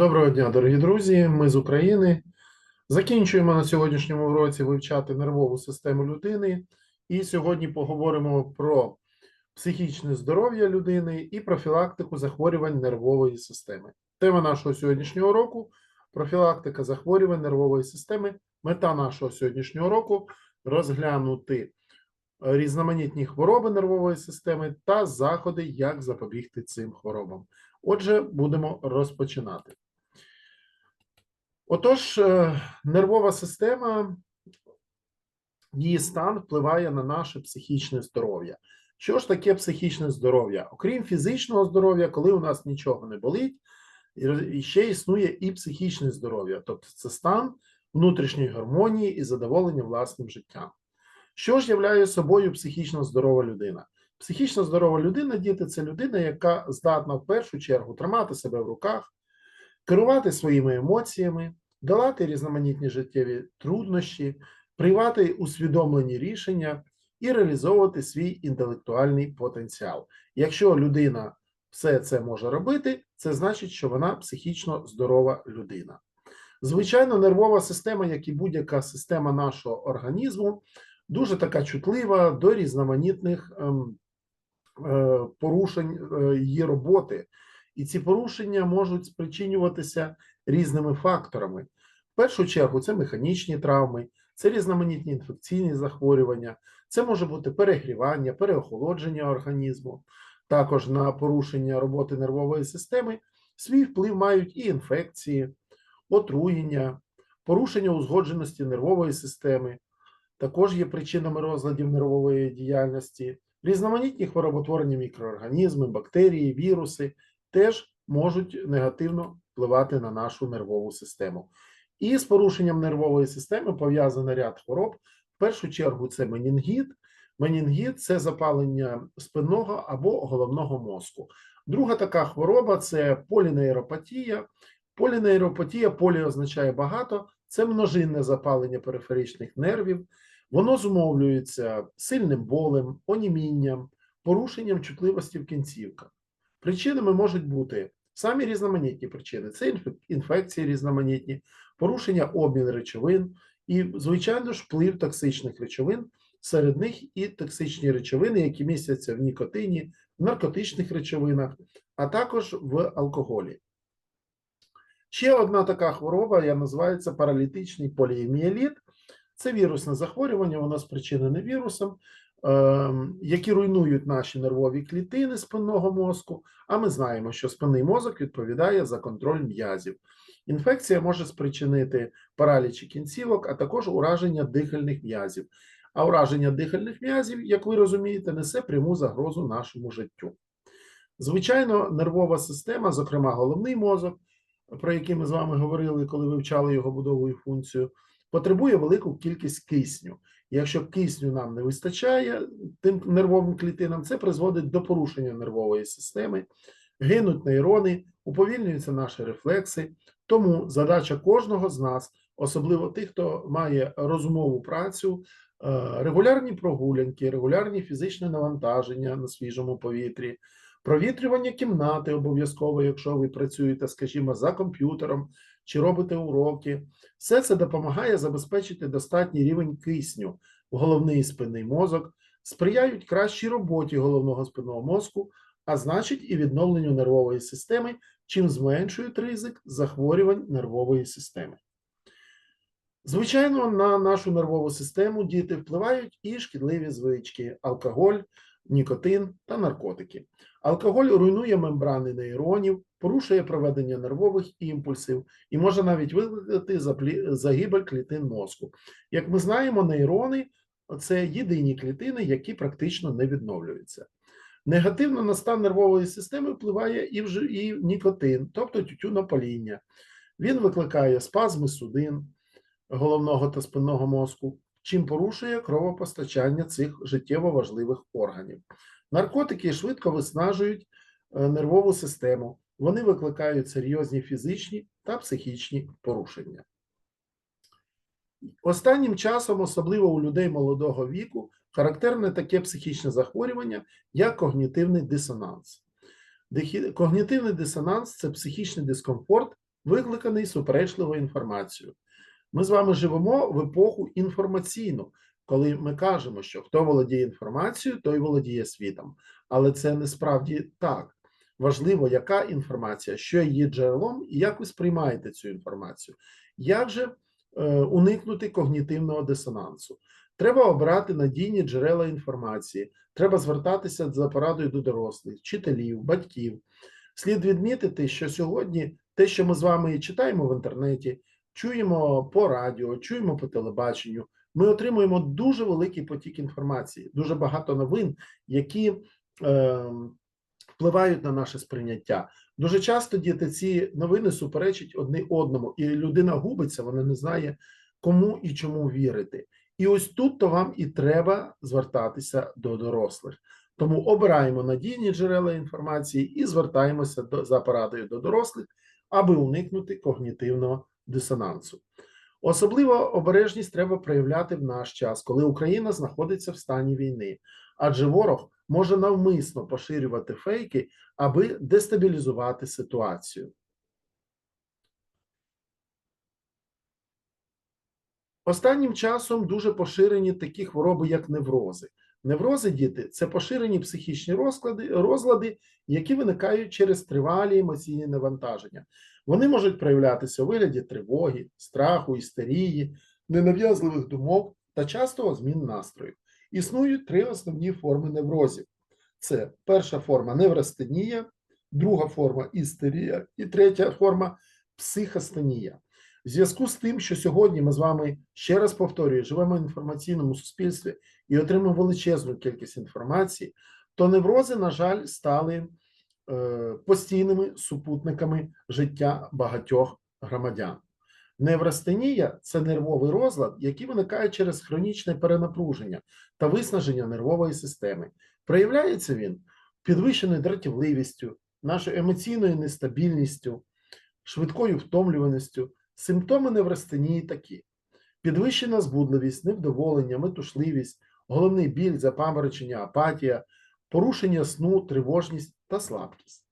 Доброго дня, дорогі друзі. Ми з України. Закінчуємо на сьогоднішньому уроці вивчати нервову систему людини. І сьогодні поговоримо про психічне здоров'я людини і профілактику захворювань нервової системи. Тема нашого сьогоднішнього року профілактика захворювань нервової системи. Мета нашого сьогоднішнього року розглянути різноманітні хвороби нервової системи та заходи, як запобігти цим хворобам. Отже, будемо розпочинати. Отож, е, нервова система, її стан впливає на наше психічне здоров'я. Що ж таке психічне здоров'я? Окрім фізичного здоров'я, коли у нас нічого не болить, ще існує і психічне здоров'я, тобто це стан внутрішньої гармонії і задоволення власним життям. Що ж являє собою психічно здорова людина? Психічно здорова людина, діти, це людина, яка здатна в першу чергу тримати себе в руках, керувати своїми емоціями, долати різноманітні життєві труднощі, приймати усвідомлені рішення і реалізовувати свій інтелектуальний потенціал. Якщо людина все це може робити, це значить, що вона психічно здорова людина. Звичайно, нервова система, як і будь-яка система нашого організму, дуже така чутлива до різноманітних ем, е, порушень е, її роботи. І ці порушення можуть спричинюватися різними факторами. В першу чергу, це механічні травми, це різноманітні інфекційні захворювання, це може бути перегрівання, переохолодження організму. Також на порушення роботи нервової системи свій вплив мають і інфекції, отруєння, порушення узгодженості нервової системи, також є причинами розладів нервової діяльності, різноманітні хвороботворні мікроорганізми, бактерії, віруси теж можуть негативно впливати на нашу нервову систему. І з порушенням нервової системи пов'язаний ряд хвороб. В першу чергу це менінгіт. Менінгіт це запалення спинного або головного мозку. Друга така хвороба це полінейропатія. Полінейропатія, полі означає багато, це множинне запалення периферичних нервів. Воно зумовлюється сильним болем, онімінням, порушенням чутливості в кінцівках. Причинами можуть бути самі різноманітні причини: це інфекції різноманітні, порушення обмін речовин і, звичайно ж, вплив токсичних речовин. Серед них і токсичні речовини, які містяться в нікотині, в наркотичних речовинах, а також в алкоголі. Ще одна така хвороба, я називається паралітичний поліеміеліт. Це вірусне захворювання, воно спричинене вірусом, які руйнують наші нервові клітини спинного мозку. А ми знаємо, що спинний мозок відповідає за контроль м'язів. Інфекція може спричинити паралічі кінцівок, а також ураження дихальних м'язів. А ураження дихальних м'язів, як ви розумієте, несе пряму загрозу нашому життю. Звичайно, нервова система, зокрема головний мозок, про який ми з вами говорили, коли вивчали його будову і функцію, потребує велику кількість кисню. Якщо кисню нам не вистачає тим нервовим клітинам, це призводить до порушення нервової системи, гинуть нейрони, уповільнюються наші рефлекси. Тому задача кожного з нас, особливо тих, хто має розумову працю, е, регулярні прогулянки, регулярні фізичні навантаження на свіжому повітрі, провітрювання кімнати обов'язково, якщо ви працюєте, скажімо, за комп'ютером чи робите уроки. Все це допомагає забезпечити достатній рівень кисню в головний спинний мозок, сприяють кращій роботі головного спинного мозку, а значить і відновленню нервової системи, чим зменшують ризик захворювань нервової системи. Звичайно, на нашу нервову систему діти впливають і шкідливі звички, алкоголь, нікотин та наркотики. Алкоголь руйнує мембрани нейронів, порушує проведення нервових імпульсів і може навіть викликати загибель клітин мозку. Як ми знаємо, нейрони це єдині клітини, які практично не відновлюються. Негативно на стан нервової системи впливає і вже і нікотин, тобто тютюнопаління. Він викликає спазми судин головного та спинного мозку, чим порушує кровопостачання цих життєво важливих органів. Наркотики швидко виснажують е, нервову систему, вони викликають серйозні фізичні та психічні порушення. Останнім часом, особливо у людей молодого віку, характерне таке психічне захворювання, як когнітивний дисонанс. Когнітивний дисонанс це психічний дискомфорт викликаний суперечливою інформацією. Ми з вами живемо в епоху інформаційну, коли ми кажемо, що хто володіє інформацією, той володіє світом. Але це не справді так. Важливо, яка інформація, що є джерелом, і як ви сприймаєте цю інформацію. Як же е, уникнути когнітивного дисонансу? Треба обрати надійні джерела інформації, треба звертатися за порадою до дорослих, вчителів, батьків. Слід відмітити, що сьогодні те, що ми з вами читаємо в інтернеті, чуємо по радіо, чуємо по телебаченню, ми отримуємо дуже великий потік інформації, дуже багато новин, які е, впливають на наше сприйняття. Дуже часто діти ці новини суперечать одне одному, і людина губиться, вона не знає, кому і чому вірити. І ось тут то вам і треба звертатися до дорослих. Тому обираємо надійні джерела інформації і звертаємося до, за порадою до дорослих, аби уникнути когнітивного дисонансу. Особливо обережність треба проявляти в наш час, коли Україна знаходиться в стані війни, адже ворог може навмисно поширювати фейки, аби дестабілізувати ситуацію. Останнім часом дуже поширені такі хвороби, як неврози. Неврози, діти це поширені психічні розклади, розлади, які виникають через тривалі емоційні навантаження. Вони можуть проявлятися у вигляді тривоги, страху, істерії, ненав'язливих думок та частого змін настрою. Існують три основні форми неврозів: це перша форма неврастенія, друга форма істерія і третя форма психостенія. В зв'язку з тим, що сьогодні ми з вами ще раз повторюю, живемо в інформаційному суспільстві і отримуємо величезну кількість інформації, то неврози, на жаль, стали е, постійними супутниками життя багатьох громадян. Неврастенія це нервовий розлад, який виникає через хронічне перенапруження та виснаження нервової системи. Проявляється він підвищеною дратівливістю, нашою емоційною нестабільністю, швидкою втомлюваністю. Симптоми неврастенії такі: підвищена збудливість, невдоволення, метушливість, головний біль, запаморочення, апатія, порушення сну, тривожність та слабкість.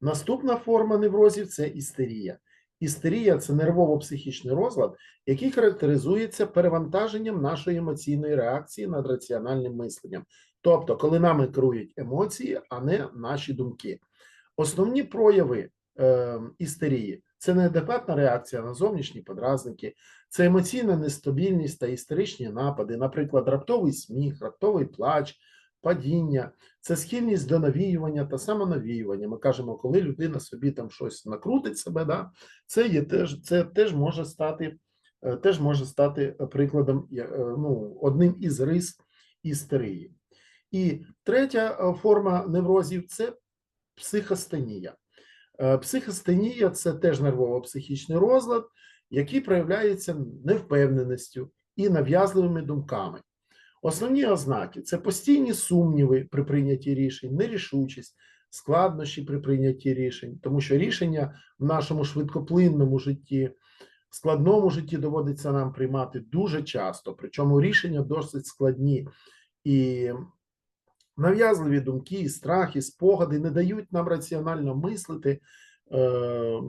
Наступна форма неврозів це істерія. Істерія це нервово-психічний розлад, який характеризується перевантаженням нашої емоційної реакції над раціональним мисленням. Тобто, коли нами керують емоції, а не наші думки. Основні прояви е, істерії це неадекватна реакція на зовнішні подразники, це емоційна нестабільність та істеричні напади, наприклад, раптовий сміх, раптовий плач, падіння, це схильність до навіювання та самонавіювання. Ми кажемо, коли людина собі там щось накрутить себе, да, це є теж це теж може стати е, теж може стати прикладом е, ну, одним із рис істерії. І третя е, форма неврозів це психостенія. Психостенія це теж нервово-психічний розлад, який проявляється невпевненістю і нав'язливими думками. Основні ознаки це постійні сумніви при прийнятті рішень, нерішучість, складнощі при прийнятті рішень, тому що рішення в нашому швидкоплинному житті, складному житті доводиться нам приймати дуже часто, причому рішення досить складні і нав'язливі думки, страхи, спогади не дають нам раціонально мислити, е,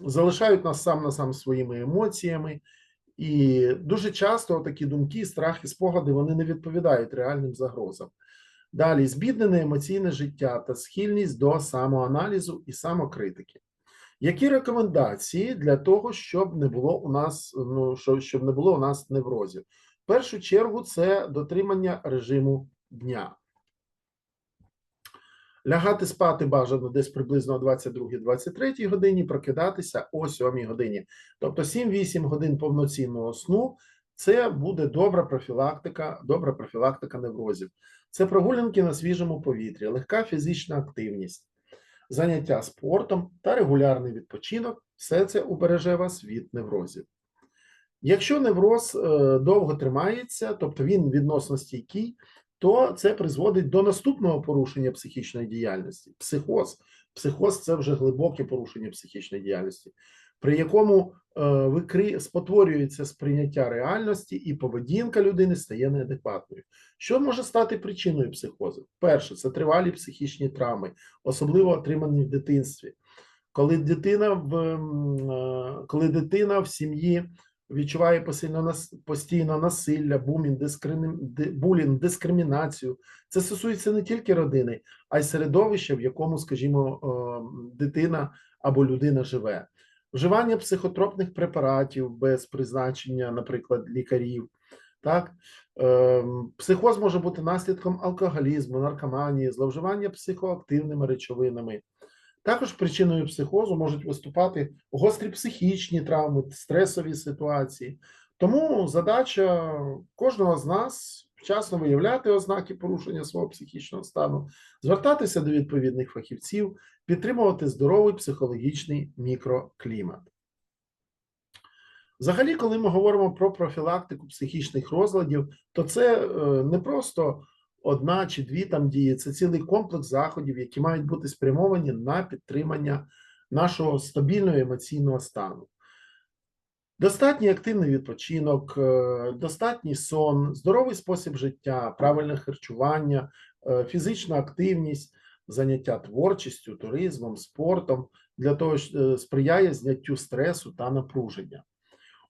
залишають нас сам на сам своїми емоціями. І дуже часто такі думки, страхи, спогади вони не відповідають реальним загрозам. Далі збіднене емоційне життя та схильність до самоаналізу і самокритики. Які рекомендації для того, щоб не було у нас ну щоб не було у нас неврозів? В першу чергу це дотримання режиму дня. Лягати спати бажано десь приблизно о 22-23 годині, прокидатися о 7 годині. Тобто 7-8 годин повноцінного сну це буде добра профілактика, добра профілактика неврозів. Це прогулянки на свіжому повітрі, легка фізична активність, заняття спортом та регулярний відпочинок все це убереже вас від неврозів. Якщо невроз е, довго тримається, тобто він відносно стійкий, то це призводить до наступного порушення психічної діяльності. Психоз. Психоз це вже глибоке порушення психічної діяльності, при якому е, викри... спотворюється сприйняття реальності і поведінка людини стає неадекватною. Що може стати причиною психозу? Перше, це тривалі психічні травми, особливо отримані в дитинстві. коли дитина в е, коли дитина в сім'ї відчуває постійно постійно насилля, бумінг, дискримі... ди- булінг, дискримінацію. Це стосується не тільки родини, а й середовища, в якому, скажімо, е, дитина або людина живе. Вживання психотропних препаратів без призначення, наприклад, лікарів. Так, Ем, психоз може бути наслідком алкоголізму, наркоманії, зловживання психоактивними речовинами. Також причиною психозу можуть виступати гострі психічні травми, стресові ситуації. Тому задача кожного з нас вчасно виявляти ознаки порушення свого психічного стану, звертатися до відповідних фахівців, підтримувати здоровий психологічний мікроклімат. Взагалі, коли ми говоримо про профілактику психічних розладів, то це е, не просто одна чи дві там дії, це цілий комплекс заходів, які мають бути спрямовані на підтримання нашого стабільного емоційного стану. Достатній активний відпочинок, е, достатній сон, здоровий спосіб життя, правильне харчування, е, фізична активність, заняття творчістю, туризмом, спортом для того, е, сприяє зняттю стресу та напруження.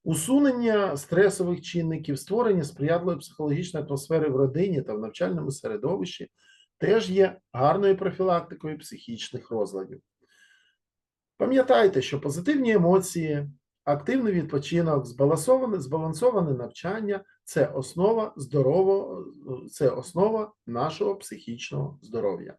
Усунення стресових чинників, створення сприятливої психологічної атмосфери в родині та в навчальному середовищі теж є гарною профілактикою психічних розладів. Пам'ятайте, що позитивні емоції, активний відпочинок, збалансоване, збалансоване навчання це основа здорового, це основа нашого психічного здоров'я.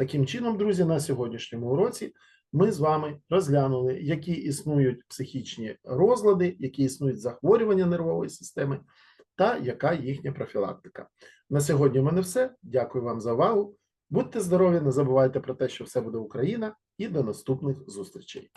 Таким чином, друзі, на сьогоднішньому уроці ми з вами розглянули, які існують психічні розлади, які існують захворювання нервової системи, та яка їхня профілактика. На сьогодні в мене все. Дякую вам за увагу. Будьте здорові, не забувайте про те, що все буде Україна, і до наступних зустрічей.